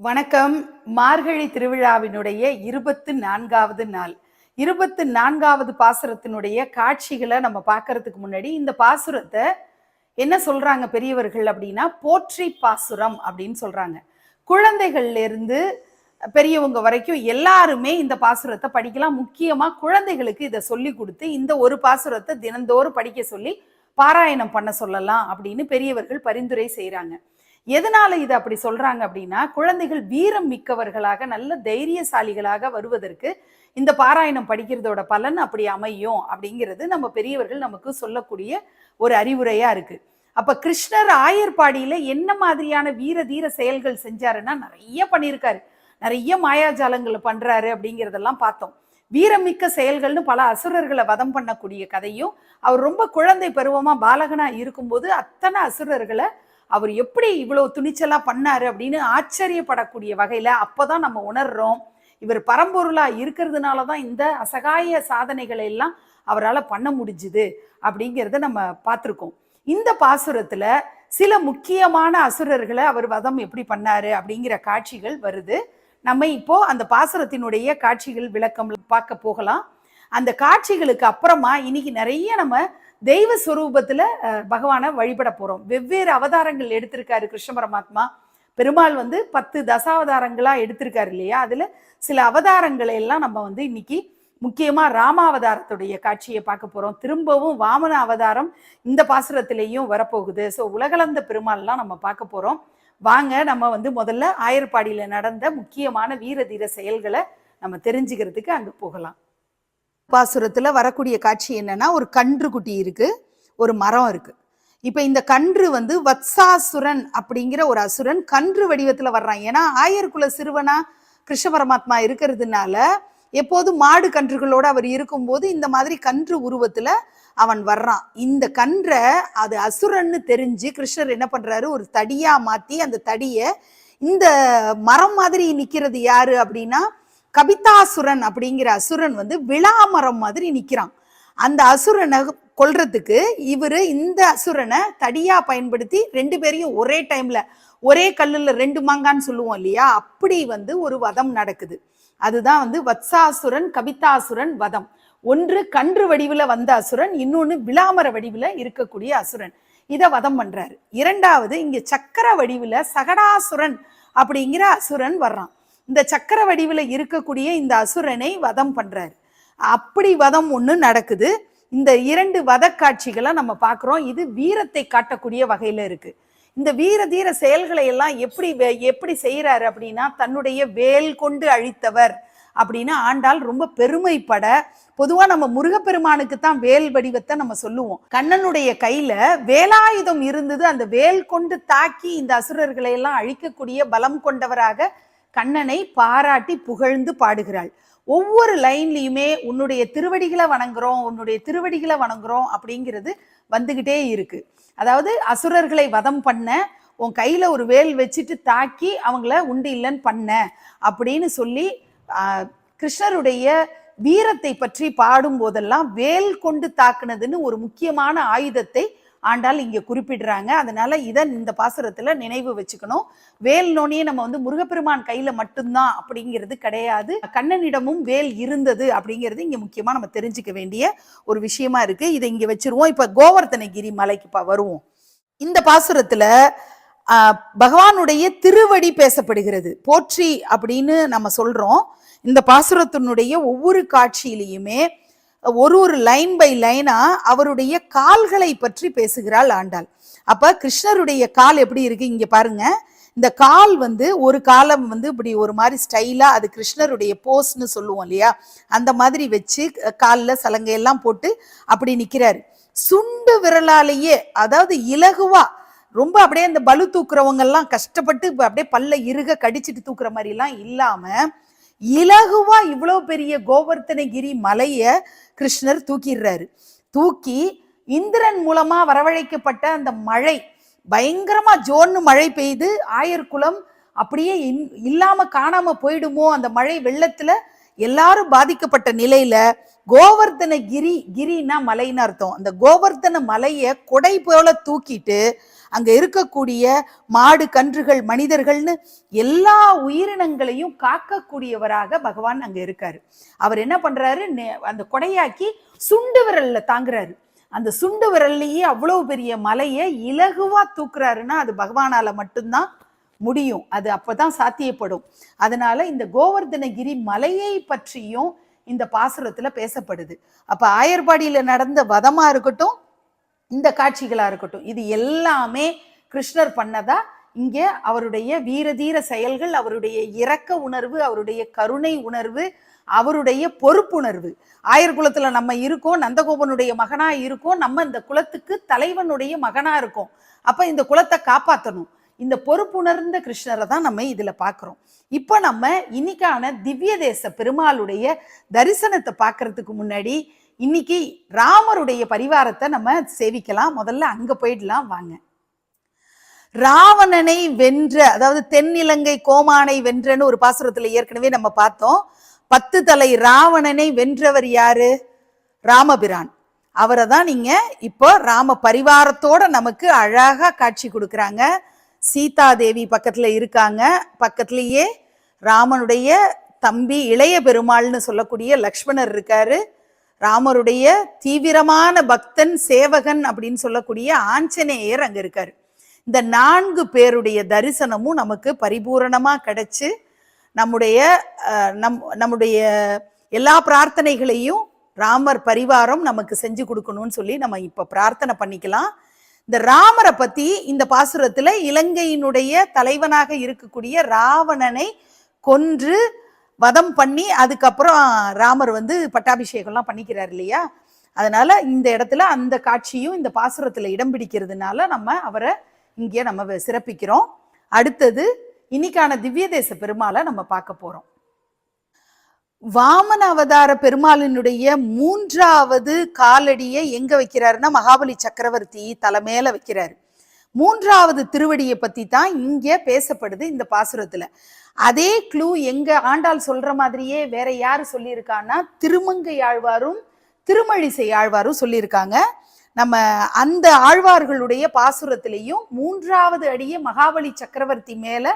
வணக்கம். மார்கழி திருவிழாவினுடைய இருபத்து நான்காவது நாள். இருபத்து நான்காவது பாசுரத்தினுடைய காட்சிகளை நம்ம பார்க்கறதுக்கு முன்னாடி இந்த பாசுரத்தை என்ன சொல்றாங்க பெரியவர்கள் அப்படின்னா போற்றி பாசுரம் அப்படின்னு சொல்றாங்க. குழந்தைகள்ல இருந்து பெரியவங்க வரைக்கும் எல்லாருமே இந்த பாசுரத்தை படிக்கலாம். முக்கியமா குழந்தைகளுக்கு இதை சொல்லி கொடுத்து இந்த ஒரு பாசுரத்தை தினந்தோறும் படிக்க சொல்லி பாராயணம் பண்ண சொல்லலாம் அப்படின்னு பெரியவர்கள் பரிந்துரை செய்கிறாங்க எதனால இது அப்படி சொல்றாங்க அப்படின்னா குழந்தைகள் வீரம் மிக்கவர்களாக நல்ல தைரியசாலிகளாக வருவதற்கு இந்த பாராயணம் படிக்கிறதோட பலன் அப்படி அமையும் அப்படிங்கிறது நம்ம பெரியவர்கள் நமக்கு சொல்லக்கூடிய ஒரு அறிவுரையா இருக்கு. அப்ப கிருஷ்ணர் ஆயர்பாடியில என்ன மாதிரியான வீர தீர செயல்கள் செஞ்சாருன்னா நிறைய பண்ணியிருக்காரு. நிறைய மாயாஜாலங்களை பண்றாரு அப்படிங்கிறதெல்லாம் பார்த்தோம். வீரமிக்க செயல்கள்னு பல அசுரர்களை வதம் பண்ணக்கூடிய கதையும் அவர் ரொம்ப குழந்தை பருவமா பாலகனா இருக்கும்போது அத்தனை அசுரர்களை அவர் எப்படி இவ்வளோ துணிச்சலாக பண்ணாரு அப்படின்னு ஆச்சரியப்படக்கூடிய வகையில் அப்போ தான் நம்ம உணர்றோம். இவர் பரம்பொருளாக இருக்கிறதுனால தான் இந்த அசகாய சாதனைகளை எல்லாம் அவரால் பண்ண முடிஞ்சுது அப்படிங்கிறத நம்ம பார்த்துருக்கோம். இந்த பாசுரத்தில் சில முக்கியமான அசுரர்களை அவர் வதம் எப்படி பண்ணாரு அப்படிங்கிற காட்சிகள் வருது. நம்ம இப்போ அந்த பாசுரத்தினுடைய காட்சிகள் விளக்கம் பார்க்க போகலாம். அந்த காட்சிகளுக்கு அப்புறமா இன்னைக்கு நிறைய நம்ம தெய்வ ஸ்வரூபத்துல பகவானை வழிபட போறோம். வெவ்வேறு அவதாரங்கள் எடுத்திருக்காரு கிருஷ்ண பரமாத்மா. பெருமாள் வந்து பத்து தசாவதாரங்களா எடுத்திருக்காரு இல்லையா? அதுல சில அவதாரங்களை எல்லாம் நம்ம வந்து இன்னைக்கு முக்கியமா ராமாவதாரத்துடைய காட்சியை பார்க்க போறோம். திரும்பவும் வாமன அவதாரம் இந்த பாசுரத்திலையும் வரப்போகுது. ஸோ உலகளந்த பெருமாள்லாம் நம்ம பார்க்க போறோம். வாங்க நம்ம வந்து முதல்ல ஆயர்பாடியில நடந்த முக்கியமான வீர தீர செயல்களை நம்ம தெரிஞ்சுக்கிறதுக்கு அங்க போகலாம். பாசுரத்தில் வரக்கூடிய காட்சி என்னன்னா ஒரு கன்று குட்டி இருக்கு ஒரு மரம் இருக்கு. இப்போ இந்த கன்று வந்து வத்சாசுரன் அப்படிங்கிற ஒரு அசுரன் கன்று வடிவத்தில் வர்றான். ஏன்னா ஆயர்குல சிறுவனா கிருஷ்ண பரமாத்மா இருக்கிறதுனால எப்போதும் மாடு கன்றுகளோடு அவர் இருக்கும்போது இந்த மாதிரி கன்று உருவத்தில் அவன் வர்றான். இந்த கன்றை அது அசுரன்னு தெரிஞ்சு கிருஷ்ணர் என்ன பண்ணுறாரு ஒரு தடியாக மாற்றி அந்த தடியை இந்த மரம் மாதிரி நிற்கிறது யாரு அப்படின்னா கபிதாசுரன் அப்படிங்கிற அசுரன் வந்து விழாமரம் மாதிரி நிற்கிறான் அந்த அசுரனை கொல்றதுக்கு இவர் இந்த அசுரனை தடியா பயன்படுத்தி ரெண்டு பேரையும் ஒரே டைம்ல ஒரே கல்லுல ரெண்டு மாங்கான்னு சொல்லுவோம் இல்லையா? அப்படி வந்து ஒரு வதம் நடக்குது. அதுதான் வந்து வத்சாசுரன் கபிதாசுரன் வதம். ஒன்று கன்று வடிவில் வந்த அசுரன் இன்னொன்று விளாமர வடிவில் இருக்கக்கூடிய அசுரன். இதை வதம் பண்றாரு. இரண்டாவது இங்க சக்கர வடிவில் சகடாசுரன் அப்படிங்கிற அசுரன் வர்றான். இந்த சக்கர வடிவில் இருக்கக்கூடிய இந்த அசுரனை வதம் பண்ணுறார் அப்படி வதம் ஒன்று நடக்குது. இந்த இரண்டு வத காட்சிகளை நம்ம பார்க்குறோம் இது வீரத்தை காட்டக்கூடிய வகையில் இருக்குது இந்த வீர தீர செயல்களை எல்லாம் எப்படி வே- எப்படி செய்கிறாரு அப்படின்னா தன்னுடைய வேல் கொண்டு அழித்தவர் அப்படின்னு ஆண்டாள் ரொம்ப பெருமைப்பட பொதுவாக நம்ம முருகப்பெருமானுக்கு தான் வேல் வடிவத்தை நம்ம சொல்லுவோம். கண்ணனுடைய கையில வேலாயுதம் இருந்தது. அந்த வேல் கொண்டு தாக்கி இந்த அசுரர்களை எல்லாம் அழிக்கக்கூடிய பலம் கொண்டவராக கண்ணனை பாராட்டி புகழ்ந்து பாடுகிறாள். ஒவ்வொரு லைன்லையுமே உன்னுடைய திருவடிகளை வணங்குறோம் உன்னுடைய திருவடிகளை வணங்குறோம் அப்படிங்கிறது வந்துகிட்டே இருக்கு. அதாவது அசுரர்களை வதம் பண்ண உன் கையில ஒரு வேல் வச்சுட்டு தாக்கி அவங்கள உண்டு இல்லைன்னு பண்ண அப்படின்னு சொல்லி கிருஷ்ணருடைய வீரத்தை பற்றி பாடும் போதெல்லாம் வேல் கொண்டு தாக்குனதுன்னு ஒரு முக்கியமான ஆயுதத்தை ஆண்டால் இங்கே குறிப்பிடுறாங்க. அதனால இதை இந்த பாசுரத்தில் நினைவு வச்சுக்கணும். வேல் நோனியை நம்ம வந்து முருகப்பெருமான் கையில் மட்டும்தான் அப்படிங்கிறது கிடையாது. கண்ணனிடமும் வேல் இருந்தது அப்படிங்கிறது இங்கே முக்கியமாக நம்ம தெரிஞ்சுக்க வேண்டிய ஒரு விஷயமா இருக்கு. இதை இங்கே வச்சிருவோம். இப்போ கோவர்த்தனகிரி மலைக்கு இப்போ வருவோம். இந்த பாசுரத்தில் பகவானுடைய திருவடி பேசப்படுகிறது. போற்றி அப்படின்னு நம்ம சொல்றோம். இந்த பாசுரத்தினுடைய ஒவ்வொரு காட்சியிலையுமே ஒரு ஒரு லைன் பை லைனா அவருடைய கால்களை பற்றி பேசுகிறாள் ஆண்டாள். அப்ப கிருஷ்ணருடைய கால் எப்படி இருக்கு இங்க பாருங்க. இந்த கால் வந்து ஒரு காலம் வந்து இப்படி ஒரு மாதிரி ஸ்டைலாக அது கிருஷ்ணருடைய போஸ்ன்னு சொல்லுவோம் இல்லையா? அந்த மாதிரி வச்சு காலில் சலங்கையெல்லாம் போட்டு அப்படி நிற்கிறாரு சுண்டு விரலாலேயே அதாவது இலகுவா ரொம்ப அப்படியே அந்த பலு தூக்குறவங்கெல்லாம் கஷ்டப்பட்டு இப்போ அப்படியே பல்ல இருக கடிச்சிட்டு தூக்குற மாதிரிலாம் இல்லாமல் இலகுவா இவ்வளோ பெரிய கோவர்த்தனகிரி மலையை கிருஷ்ணர் தூக்கிடுறாரு. தூக்கி இந்திரன் மூலமா வரவழைக்கப்பட்ட அந்த மழை பயங்கரமா ஜோன்னு மழை பெய்து ஆயர்குலம் அப்படியே இன்- இல்லாம காணாம போயிடுமோ அந்த மழை வெள்ளத்துல எல்லாரும் பாதிக்கப்பட்ட நிலையில கோவர்த்தன கிரி கிரின்னா மலைன்னு அர்த்தம். அந்த கோவர்த்தன மலைய கொடை போல தூக்கிட்டு அங்கே இருக்கக்கூடிய மாடு கன்றுகள் மனிதர்கள்னு எல்லா உயிரினங்களையும் காக்கக்கூடியவராக பகவான் அங்கே இருக்காரு. அவர் என்ன பண்ணுறாரு அந்த கொடையாக்கி சுண்டு விரல்ல தாங்குறாரு. அந்த சுண்டு விரல்லையே அவ்வளோ பெரிய மலையை இலகுவாக தூக்குறாருன்னா அது பகவானால் மட்டும்தான் முடியும். அது அப்பதான் சாத்தியப்படும். அதனால இந்த கோவர்தனகிரி மலையை பற்றியும் இந்த பாசுரத்துல பேசப்படுது. அப்ப ஆயர்பாடியில நடந்த வதமா இருக்கட்டும் இந்த காட்சிகளாக இருக்கட்டும். இது எல்லாமே கிருஷ்ணர் பண்ணதா? இங்கே அவருடைய வீரதீர செயல்கள் அவருடைய இரக்க உணர்வு அவருடைய கருணை உணர்வு அவருடைய பொறுப்புணர்வு. ஆயர் குலத்துல நம்ம இருக்கோம் நந்தகோபனுடைய மகனா இருக்கோம் நம்ம இந்த குலத்துக்கு தலைவனுடைய மகனா இருக்கோம். அப்ப இந்த குலத்தை காப்பாற்றணும் இந்த பொறுப்புணர்ந்த கிருஷ்ணரை தான் நம்ம இதுல பார்க்குறோம் இப்போ நம்ம இன்னைக்கான திவ்ய தேச பெருமாளுடைய தரிசனத்தை பார்க்கறதுக்கு முன்னாடி இன்னைக்கு ராமருடைய பரிவாரத்தை நம்ம சேவிக்கலாம். முதல்ல அங்க போயிடலாம் வாங்க. ராவணனை வென்ற அதாவது தென்னிலங்கை கோமானை வென்றன்னு ஒரு பாசுரத்துல ஏற்கனவே நம்ம பார்த்தோம். பத்து தலை ராவணனை வென்றவர் யாரு? ராமபிரான். அவரை தான் நீங்க இப்போ ராம பரிவாரத்தோட நமக்கு அழகா காட்சி கொடுக்குறாங்க. சீதாதேவி பக்கத்துல இருக்காங்க. பக்கத்திலேயே ராமனுடைய தம்பி இளைய பெருமாள்னு சொல்லக்கூடிய லக்ஷ்மணர் இருக்காரு. ராமருடைய தீவிரமான பக்தன் சேவகன் அப்படின்னு சொல்லக்கூடிய ஆஞ்சநேயர் அங்க இருக்காரு. இந்த நான்கு பேருடைய தரிசனமும் நமக்கு பரிபூரணமா கிடைச்சு நம்முடைய நம் நம்முடைய எல்லா பிரார்த்தனைகளையும் ராமர் பரிவாரம் நமக்கு செஞ்சு கொடுக்கணும்னு சொல்லி நம்ம இப்ப பிரார்த்தனை பண்ணிக்கலாம். இந்த ராமரை பத்தி இந்த பாசுரத்துல இலங்கையினுடைய தலைவனாக இருக்கக்கூடிய ராவணனை கொன்று வதம் பண்ணி அதுக்கப்புறம் ராமர் வந்து பட்டாபிஷேகம்லாம் பண்ணிக்கிறார் இல்லையா? அதனால இந்த இடத்துல அந்த காட்சியும் இந்த பாசுரத்தில் இடம் பிடிக்கிறதுனால நம்ம அவரை இங்கே நம்ம வ- சிறப்பிக்கிறோம். அடுத்தது இன்னைக்கான திவ்ய தேச பெருமாளை நம்ம பார்க்க போகிறோம் வாமன அவதார பெருமாளினுடைய மூன்றாவது காலடியை எங்க வைக்கிறாருன்னா மகாபலி சக்கரவர்த்தி தலைமையில வைக்கிறாரு. மூன்றாவது திருவடியை பத்தி தான் இங்கே பேசப்படுது இந்த பாசுரத்துல. அதே க்ளூ எங்க ஆண்டாள் சொல்ற மாதிரியே வேற யாரு சொல்லியிருக்கான்னா திருமங்கை ஆழ்வாரும் திருமழிசை ஆழ்வாரும் சொல்லியிருக்காங்க. நம்ம அந்த ஆழ்வார்களுடைய பாசுரத்திலையும் மூன்றாவது அடியே மகாபலி சக்கரவர்த்தி மேல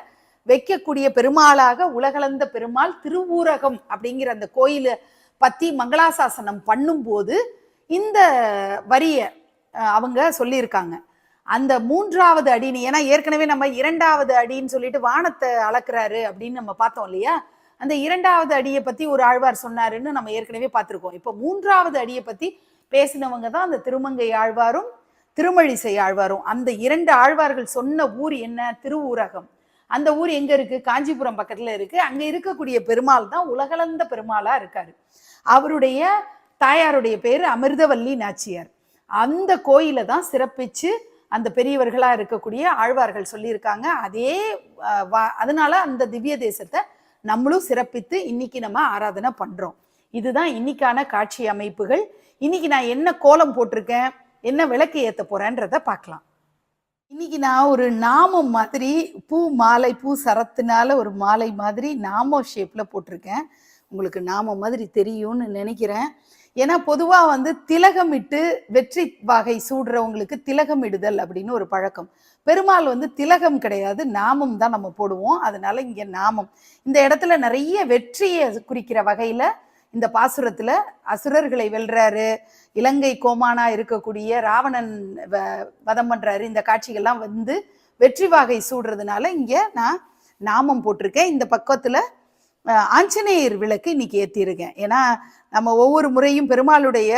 வைக்கக்கூடிய பெருமாளாக உலகளந்த பெருமாள் திருவூரகம் அப்படிங்கிற அந்த கோயிலை பத்தி மங்களாசாசனம் பண்ணும்போது இந்த வரிய அவங்க சொல்லியிருக்காங்க. அந்த மூன்றாவது அடின்னு ஏன்னா ஏற்கனவே நம்ம இரண்டாவது அடின்னு சொல்லிட்டு வானத்தை அளக்குறாரு அப்படின்னு நம்ம பார்த்தோம் இல்லையா? அந்த இரண்டாவது அடியை பத்தி ஒரு ஆழ்வார் சொன்னாருன்னு நம்ம ஏற்கனவே பார்த்துருக்கோம். இப்போ மூன்றாவது அடியை பத்தி பேசினவங்க தான் அந்த திருமங்கை ஆழ்வாரும் திருமழிசை ஆழ்வாரும். அந்த இரண்டு ஆழ்வார்கள் சொன்ன ஊர் என்ன? திருவூரகம். அந்த ஊர் எங்க இருக்கு? காஞ்சிபுரம் பக்கத்துல இருக்கு. அங்க இருக்கக்கூடிய பெருமாள் தான் உலகளந்த பெருமாளா இருக்காரு. அவருடைய தாயாருடைய பேர் அமிர்தவல்லி நாச்சியார். அந்த கோயிலை தான் சிறப்பிச்சு அந்த பெரியவர்களாக இருக்கக்கூடிய ஆழ்வார்கள் சொல்லியிருக்காங்க. அதே வா- அதனால அந்த திவ்ய தேசத்தை நம்மளும் சிறப்பித்து இன்னைக்கு நம்ம ஆராதனை பண்ணுறோம் இதுதான் இன்னைக்கான காட்சி அமைப்புகள். இன்னைக்கு நான் என்ன கோலம் போட்டிருக்கேன்? என்ன விளக்கு ஏற்ற போறேன்றத பார்க்கலாம். இன்னைக்கு நான் ஒரு நாமம் மாதிரி பூ மாலை பூ சரத்துனால ஒரு மாலை மாதிரி நாமம் ஷேப்ல போட்டிருக்கேன். உங்களுக்கு நாமம் மாதிரி தெரியும்னு நினைக்கிறேன். ஏன்னா பொதுவாக வந்து திலகமிட்டு வெற்றி வகை சூடுறவங்களுக்கு திலகமிடுதல் அப்படின்னு ஒரு பழக்கம். பெருமாள் வந்து திலகம் கிடையாது நாமம் தான் நம்ம போடுவோம். அதனால இங்கே நாமம். இந்த இடத்துல நிறைய வெற்றியை குறிக்கிற வகையில் இந்த பாசுரத்தில் அசுரர்களை வெல்றாரு. இலங்கை கோமானா இருக்கக்கூடிய ராவணன் வ- வதம் பண்ணுறாரு இந்த காட்சிகள்லாம் வந்து வெற்றி வாகை சூடுறதுனால இங்கே நான் நாமம் போட்டிருக்கேன். இந்த பக்கத்தில் ஆஞ்சநேயர் விளக்கு இன்னைக்கு ஏற்றிருக்கேன் ஏன்னா நம்ம ஒவ்வொரு முறையும் பெருமாளுடைய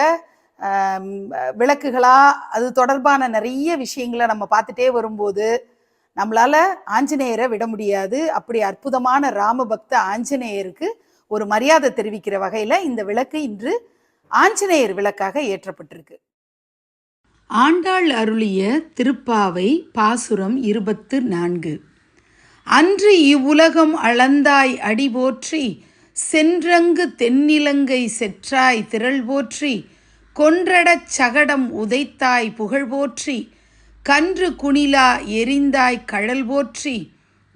விளக்குகளா அது தொடர்பான நிறைய விஷயங்களை நம்ம பார்த்துட்டே வரும்போது நம்மளால ஆஞ்சநேயரை விட முடியாது. அப்படி அற்புதமான ராமபக்த ஆஞ்சநேயருக்கு ஒரு மரியாதை தெரிவிக்கிற வகையில இந்த விளக்கு இன்று ஆஞ்சநேயர் விளக்காக ஏற்றப்பட்டிருக்கு. ஆண்டாள் அருளிய திருப்பாவை பாசுரம் இருபத்து நான்கு. அன்று இவ்வுலகம் அளந்தாய் அடி போற்றி சென்றங்கு தென்னிலங்கை செற்றாய் திரள் போற்றி கொன்றடச் சகடம் உதைத்தாய் புகழ் போற்றி கன்று குணிலா எரிந்தாய் கழல் போற்றி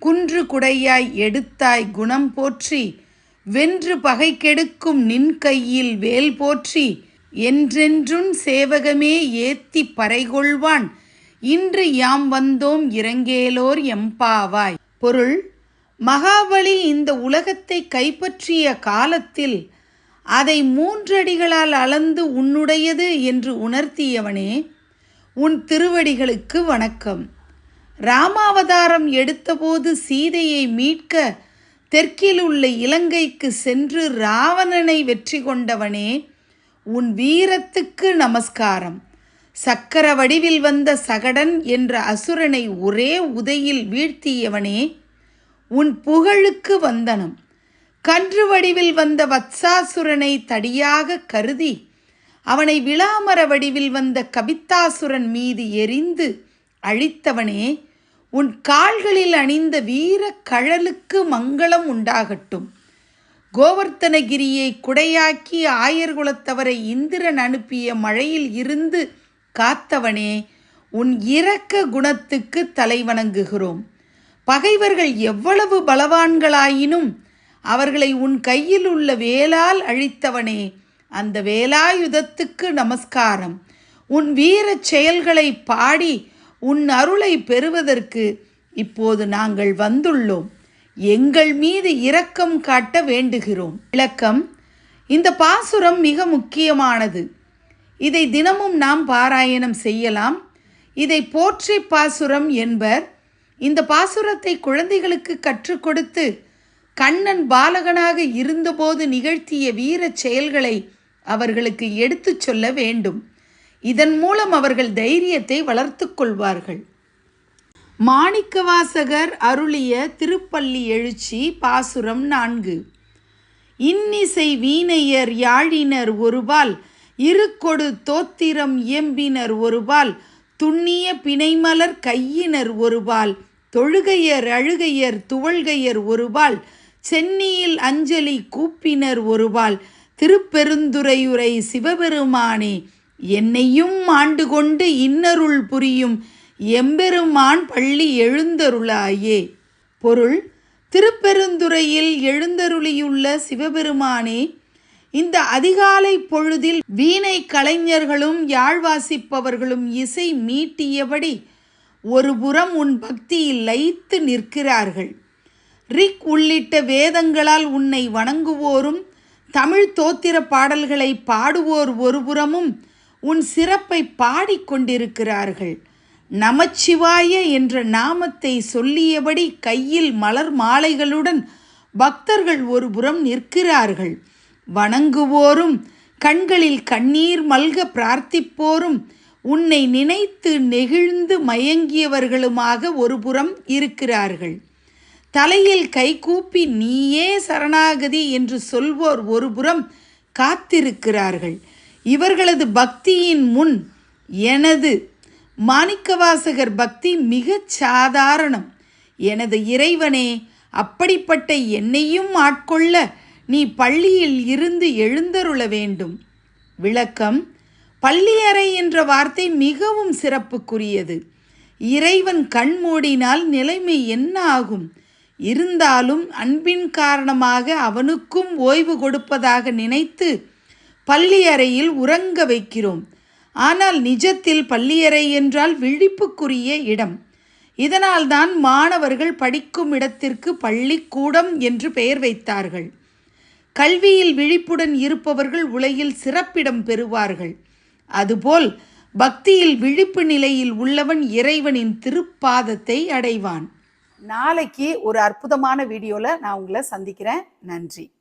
குன்று குடையாய் எடுத்தாய் குணம் போற்றி வென்று பகை கெடுக்கும் நின் கையில் வேல் போற்றி என்றென்றும் சேவகமே ஏத்தி பறைகொள்வான் இன்று யாம் வந்தோம் இறங்கேலோர் எம்பாவாய் பொருள் மகாபலி இந்த உலகத்தை கைப்பற்றிய காலத்தில் அதை மூன்றடிகளால் அளந்து உன்னுடையது என்று உணர்த்தியவனே உன் திருவடிகளுக்கு வணக்கம். ராமாவதாரம் எடுத்தபோது சீதையை மீட்க தெற்கில் உள்ள இலங்கைக்கு சென்று ராவணனை வெற்றி கொண்டவனே உன் வீரத்துக்கு நமஸ்காரம். சக்கர வடிவில் வந்த சகடன் என்ற அசுரனை ஒரே உதையில் வீழ்த்தியவனே உன் புகழுக்கு வந்தனம். கன்று வடிவில் வந்த வத்சாசுரனை தடியாக கருதி அவனை விளாமர வடிவில் வந்த கபித்தாசுரன் மீது எரிந்து அழித்தவனே உன் கால்களில் அணிந்த வீர கழலுக்கு மங்களம் உண்டாகட்டும். கோவர்த்தனகிரியை குடையாக்கி ஆயர்குலத்தவரை இந்திரன் அனுப்பிய மழையில் இருந்து காத்தவனே உன் இரக்க குணத்துக்கு தலைவணங்குகிறோம். பகைவர்கள் எவ்வளவு பலவான்களாயினும் அவர்களை உன் கையில் உள்ள வேலால் அழித்தவனே அந்த வேலாயுதத்துக்கு நமஸ்காரம். உன் வீரச் செயல்களை பாடி உன் அருளை பெறுவதற்கு இப்போது நாங்கள் வந்துள்ளோம். எங்கள் மீது இரக்கம் காட்ட வேண்டுகிறோம். விளக்கம் இந்த பாசுரம் மிக முக்கியமானது. இதை தினமும் நாம் பாராயணம் செய்யலாம். இதை போற்றி பாசுரம் என்பர். இந்த பாசுரத்தை குழந்தைகளுக்கு கற்றுக் கொடுத்து கண்ணன் பாலகனாக இருந்தபோது நிகழ்த்திய வீரச் செயல்களை அவர்களுக்கு எடுத்துச் சொல்ல வேண்டும். இதன் மூலம் அவர்கள் தைரியத்தை வளர்த்து கொள்வார்கள். மாணிக்கவாசகர் அருளிய திருப்பள்ளி எழுச்சி பாசுரம் நான்கு. இன்னிசை வீணையர் யாழினர் ஒருபால் இருக்கொடு தோத்திரம் இயம்பினர் ஒருபால் துண்ணிய பிணைமலர் கையினர் ஒருபால் தொழுகையர் அழுகையர் துவள்கையர் ஒருபால் சென்னியில் அஞ்சலி கூப்பினர் ஒருபால் திருப்பெருந்துறையுரை சிவபெருமானே என்னையும் ஆண்டு கொண்டு இன்னருள் புரியும் எம்பெருமான் பள்ளி எழுந்தருளாயே. பொருள் திருப்பெருந்துறையில் எழுந்தருளியுள்ள சிவபெருமானே இந்த அதிகாலை பொழுதில் வீணை கலைஞர்களும் யாழ் வாசிப்பவர்களும் இசை மீட்டியபடி ஒரு புறம் உன் பக்தியில் லயித்து நிற்கிறார்கள். ரிக் உள்ளிட்ட வேதங்களால் உன்னை வணங்குவோரும் தமிழ் தோத்திர பாடல்களை பாடுவோர் ஒருபுறமும் உன் சிறப்பை பாடிக்கொண்டிருக்கிறார்கள் நமச்சிவாய என்ற நாமத்தை சொல்லியபடி கையில் மலர் மாலைகளுடன் பக்தர்கள் ஒருபுறம் நிற்கிறார்கள். வணங்குவோரும் கண்களில் கண்ணீர் மல்க பிரார்த்திப்போரும் உன்னை நினைத்து நெகிழ்ந்து மயங்கியவர்களுமாக ஒருபுறம் இருக்கிறார்கள். தலையில் கைகூப்பி நீயே சரணாகதி என்று சொல்வோர் ஒருபுறம் காத்திருக்கிறார்கள். இவர்களது பக்தியின் முன் எனது மாணிக்கவாசகர் பக்தி மிகச் சாதாரணம். எனது இறைவனே அப்படிப்பட்ட என்னையும் ஆட்கொள்ள நீ பள்ளியில் இருந்து எழுந்தருள வேண்டும். விளக்கம் பள்ளியறை என்ற வார்த்தை மிகவும் சிறப்புக்குரியது. இறைவன் கண் மூடினால் நிலைமை என்ன ஆகும்? இருந்தாலும் அன்பின் காரணமாக அவனுக்கும் ஓய்வு கொடுப்பதாக நினைத்து பள்ளியறையில் உறங்க வைக்கிறோம். ஆனால் நிஜத்தில் பள்ளியறை என்றால் விழிப்புக்குரிய இடம். இதனால்தான் மாணவர்கள் படிக்கும் இடத்திற்கு பள்ளிக்கூடம் என்று பெயர் வைத்தார்கள். கல்வியில் விழிப்புடன் இருப்பவர்கள் உலகில் சிறப்பிடம் பெறுவார்கள். அதுபோல் பக்தியில் விழிப்பு நிலையில் உள்ளவன் இறைவனின் திருப்பாதத்தை அடைவான். நாளைக்கு ஒரு அற்புதமான வீடியோவில் நான் உங்களை சந்திக்கிறேன். நன்றி.